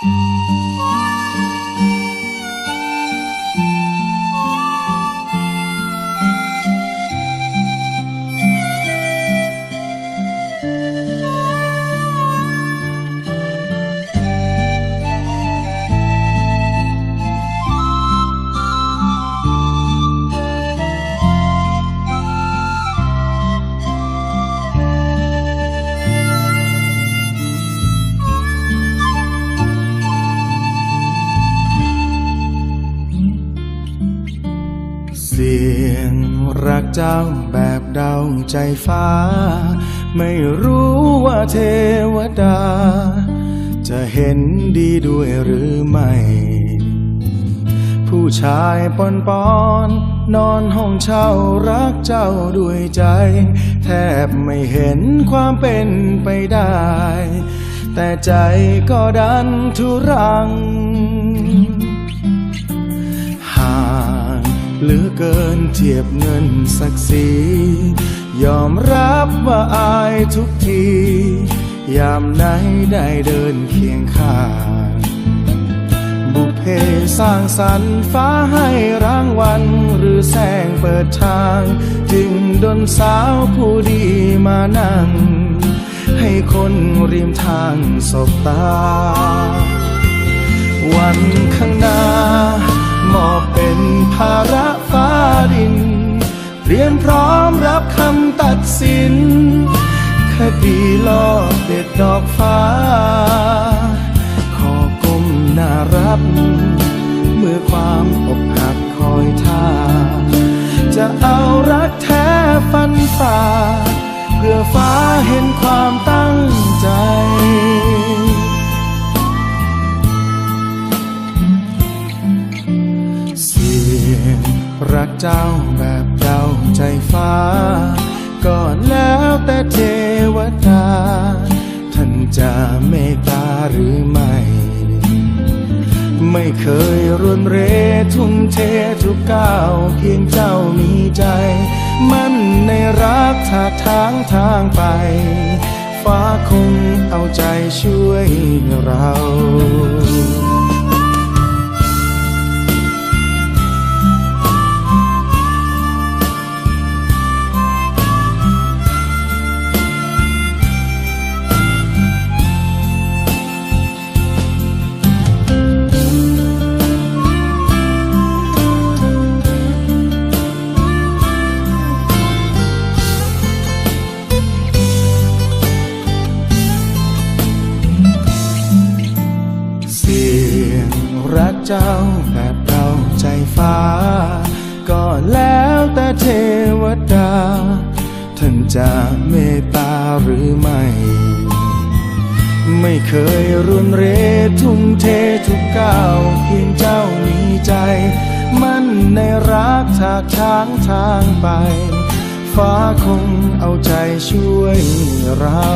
เสียงรักเจ้าแบบเดาใจฟ้า ไม่รู้ว่าเทวดา จะเห็นดีด้วยหรือไม่ ผู้ชายปอนปอนนอนห้องเช่ารักเจ้าด้วยใจ แทบไม่เห็นความเป็นไปได้ แต่ใจก็ดันทุรังห่า เหลือเกินเทียบเงินศักดิ์ศรียอมรับว่าอายทุกที ยามไหนได้เดินเคียงข้างบุพเพสร้างสรรค์ฟ้าให้รางวัลหรือแสงเปิดทาง จึงดนสาวผู้ดีมานั่ง ให้คนริมทางสบตา วันข้างหน้ามอบเป็นภาระ เรียนพร้อมรับคำตัดสิน คดีลอบเด็ดดอกฟ้า ขอก้มหน้ารับ เมื่อความอกหักคอยท่า จะเอารักแท้ฟันฝ่า เพื่อฟ้าเห็นความตั้ง รักเจ้าแบบเจ้าใจฟ้าก็แล้วแต่เทวดา ท่านจะเมตตาหรือไม่ ไม่เคยรุนเรทุ่มเททุกก้าวเพียงเจ้ามีใจ มั่นในรักทางทางทางไป ฟ้าคงเอาใจช่วยเรา เจ้าแบบเราใจฟ้า ก็แล้วแต่เทวดา ท่านจะเมตตาหรือไม่ ไม่เคยรุนเรทุ่มเททุกก้าวเพียงเจ้ามีใจ มั่นในรักทากช้างทางไป ฟ้าคงเอาใจช่วยเรา